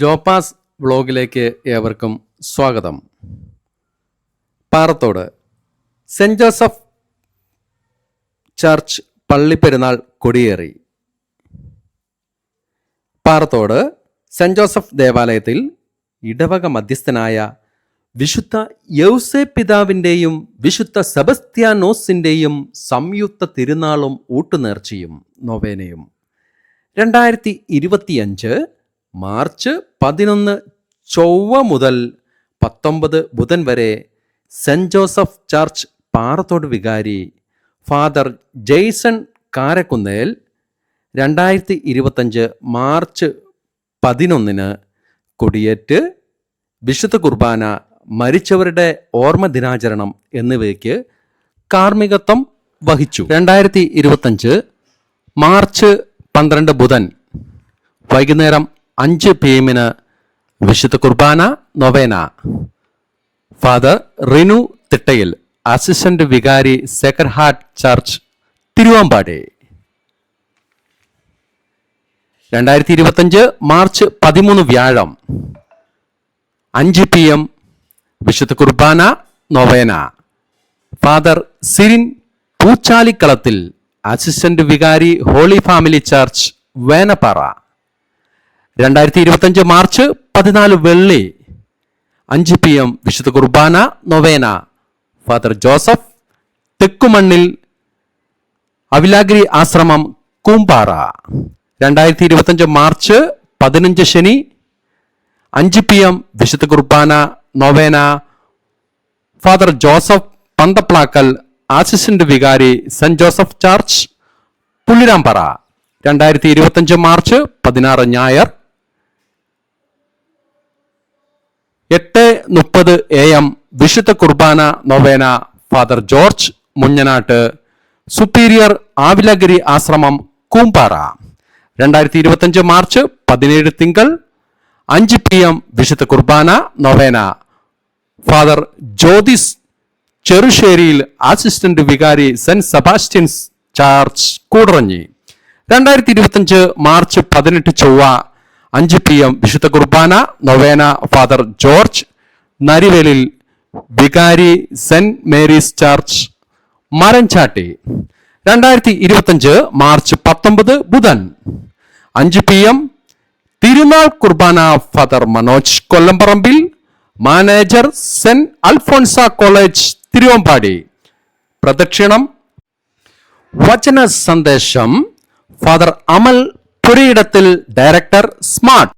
ജോപ്പാസ് വ്ളോഗിലേക്ക് ഏവർക്കും സ്വാഗതം. പാറത്തോട് സെന്റ് ജോസഫ് ചർച്ച് പള്ളിപ്പെരുന്നാൾ കൊടിയേറി. പാറത്തോട് സെന്റ് ജോസഫ് ദേവാലയത്തിൽ ഇടവക മധ്യസ്ഥനായ വിശുദ്ധ യൗസെ പിതാവിന്റെയും വിശുദ്ധ സെബസ്ത്യാനോസിന്റെയും സംയുക്ത തിരുനാളും ഊട്ടുനേർച്ചയും നൊവേനയും. രണ്ടായിരത്തി ഇരുപത്തിയഞ്ച് മാർച്ച് പതിനൊന്ന് ചൊവ്വ മുതൽ പത്തൊമ്പത് ബുധൻ വരെ സെന്റ് ജോസഫ് ചർച്ച് പാറത്തോട് വികാരി ഫാദർ ജെയ്സൺ കാരക്കുന്നേൽ രണ്ടായിരത്തി ഇരുപത്തഞ്ച് മാർച്ച് പതിനൊന്നിന് കൊടിയേറ്റ് വിശുദ്ധ കുർബാന മരിച്ചവരുടെ ഓർമ്മ ദിനാചരണം എന്നിവയ്ക്ക് കാർമ്മികത്വം വഹിച്ചു. രണ്ടായിരത്തി ഇരുപത്തഞ്ച് മാർച്ച് പന്ത്രണ്ട് ബുധൻ വൈകുന്നേരം അഞ്ച് പി എമ്മിന് വിശുദ്ധ കുർബാന novena. Father Rinu Thittayil assistant വികാരി സെക്കർ ഹാർട്ട് ചർച്ച് തിരുവാമ്പാടി. രണ്ടായിരത്തി ഇരുപത്തഞ്ച് മാർച്ച് പതിമൂന്ന് വ്യാഴം അഞ്ച് പി എം വിശുദ്ധ കുർബാന നൊവേന. ഫാദർ സിരിൻ പൂച്ചാലിക്കളത്തിൽ അസിസ്റ്റന്റ് വികാരി ഹോളി ഫാമിലി ചർച്ച് വേനപ്പാറ. രണ്ടായിരത്തി ഇരുപത്തഞ്ച് മാർച്ച് പതിനാല് വെള്ളി അഞ്ച് പി എം വിശുദ്ധ കുർബാന നൊവേന. ഫാദർ ജോസഫ് തെക്കുമണ്ണിൽ അവിലാഗിരി ആശ്രമം കൂമ്പാറ. രണ്ടായിരത്തി ഇരുപത്തഞ്ച് മാർച്ച് പതിനഞ്ച് ശനി അഞ്ച് പി എം വിശുദ്ധ കുർബാന നൊവേന. ഫാദർ ജോസഫ് പന്തപ്ലാക്കൽ അസിസ്റ്റന്റ് വികാരി സെന്റ് ജോസഫ് ചർച്ച് പുള്ളിരാമ്പറ രണ്ടായിരത്തി ഇരുപത്തഞ്ച് മാർച്ച് പതിനാറ് ഞായർ എട്ട് മുപ്പത് എ എം വിശുദ്ധ കുർബാന നൊവേന father George Munjanatt superior Avilagiri ആശ്രമം കൂമ്പാറ. രണ്ടായിരത്തി ഇരുപത്തഞ്ച് മാർച്ച് പതിനേഴ് തിങ്കൾ അഞ്ച് പി എം വിശുദ്ധ കുർബാന നൊവേന. ഫാദർ ജ്യോതിസ് ചെറുശ്ശേരിയിൽ അസിസ്റ്റന്റ് വികാരി സെന്റ് സെബാസ്റ്റ്യൻസ് ചാർജ് കൂടറഞ്ഞി. രണ്ടായിരത്തി ഇരുപത്തഞ്ച് മാർച്ച് പതിനെട്ട് ചൊവ്വ അഞ്ച് പി എം വിശുദ്ധ കുർബാന നൊവേന ഫാദർ ജോർജ് നരിവേലിൽ വികാരി സെന്റ് മേരീസ് ചർച്ച് മരൻചാട്ടി. രണ്ടായിരത്തി ഇരുപത്തഞ്ച് മാർച്ച് പത്തൊമ്പത് ബുധൻ. അഞ്ച് പി എം തിരുനാൾ കുർബാന father Manoj Kollamparambil manager saint Alphonsa college Thiruvambady. പ്രദക്ഷിണം. വചന സന്ദേശം ഫാദർ അമൽ குறியிடத்தில் டைரக்டர் ஸ்மார்ட்.